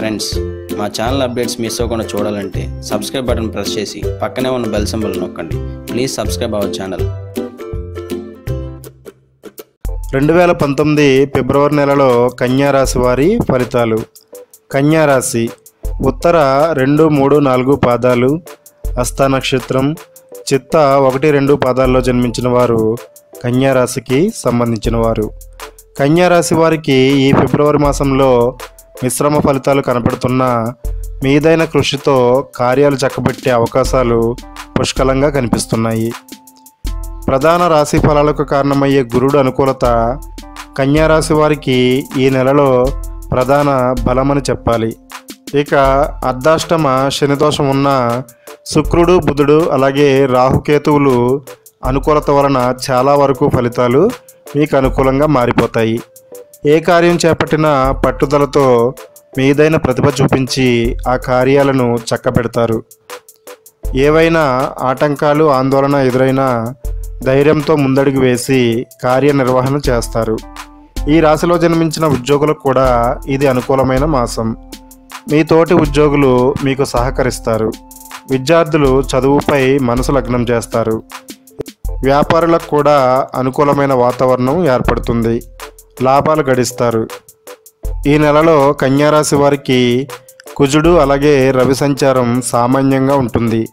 Friends మా channel updates miss అవ్వకుండా చూడాలంటే సబ్స్క్రైబ్ బటన్ ప్రెస్ చేసి పక్కనే ఉన్న బెల్ సింబల్ నొక్కండి. Please subscribe our channel. రెండు వేల పంతొమ్మిది ఫిబ్రవరి నెలలో కన్యారాశి వారి ఫలితాలు. కన్యారాశి ఉత్తర రెండు మూడు నాలుగు పాదాలు హస్త నక్షత్రం చిత్త ఒకటి రెండు పాదాల్లో జన్మించిన వారు కన్యారాశికి సంబంధించిన వారు. కన్యారాశి వారికి ఈ ఫిబ్రవరి మాసంలో మిశ్రమ ఫలితాలు కనపడుతున్న మీదైన కృషితో కార్యాలు చక్కబెట్టే అవకాశాలు పుష్కలంగా కనిపిస్తున్నాయి. ప్రధాన రాశి ఫలాలకు కారణమయ్యే గురుడు అనుకూలత కన్యా రాశి వారికి ఈ నెలలో ప్రధాన బలమని చెప్పాలి. ఇక అర్ధాష్టమ శనిదోషం ఉన్న శుక్రుడు బుధుడు అలాగే రాహుకేతువులు అనుకూలత వలన చాలా వరకు ఫలితాలు మీకు అనుకూలంగా మారిపోతాయి. ఏ కార్యం చేపట్టినా పట్టుదలతో మీదైన ప్రతిభ చూపించి ఆ కార్యాలను చక్కబెడతారు. ఏవైనా ఆటంకాలు ఆందోళన ఎదురైనా ధైర్యంతో ముందడుగు వేసి కార్యనిర్వహణ చేస్తారు. ఈ రాశిలో జన్మించిన ఉద్యోగులకు కూడా ఇది అనుకూలమైన మాసం. మీ తోటి ఉద్యోగులు మీకు సహకరిస్తారు. విద్యార్థులు చదువుపై మనసు లగ్నం చేస్తారు. వ్యాపారులకు కూడా అనుకూలమైన వాతావరణం ఏర్పడుతుంది. లాభాలు గడిస్తారు. ఈ నెలలో కన్యారాశి వారికి కుజుడు అలాగే రవి సంచారం సామాన్యంగా ఉంటుంది.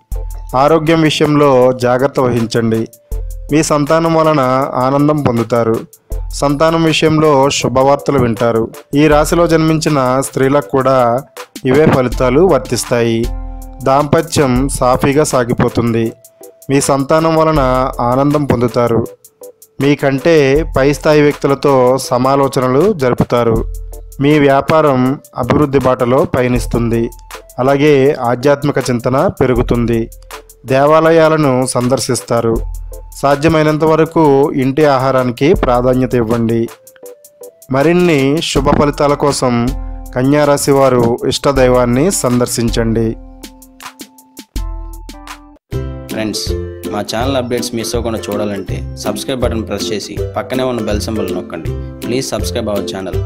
ఆరోగ్యం విషయంలో జాగ్రత్త వహించండి. మీ సంతానం వలన ఆనందం పొందుతారు. సంతానం విషయంలో శుభవార్తలు వింటారు. ఈ రాశిలో జన్మించిన స్త్రీలకు కూడా ఇవే ఫలితాలు వర్తిస్తాయి. దాంపత్యం సాఫీగా సాగిపోతుంది. మీ సంతానం వలన ఆనందం పొందుతారు. మీకంటే పై స్థాయి వ్యక్తులతో సమాలోచనలు జరుపుతారు. మీ వ్యాపారం అభివృద్ధి బాటలో పయనిస్తుంది. అలాగే ఆధ్యాత్మిక చింతన పెరుగుతుంది. దేవాలయాలను సందర్శిస్తారు. సాధ్యమైనంత వరకు ఇంటి ఆహారానికి ప్రాధాన్యత ఇవ్వండి. మరిన్ని శుభ ఫలితాల కోసం కన్యారాశి వారు ఇష్టదైవాన్ని సందర్శించండి. ఫ్రెండ్స్ మా ఛానల్ అప్డేట్స్ మిస్ అవ్వకుండా చూడాలంటే సబ్స్క్రైబ్ బటన్ ప్రెస్ చేసి పక్కనే ఉన్న బెల్ సింబల్ నొక్కండి. Please subscribe our channel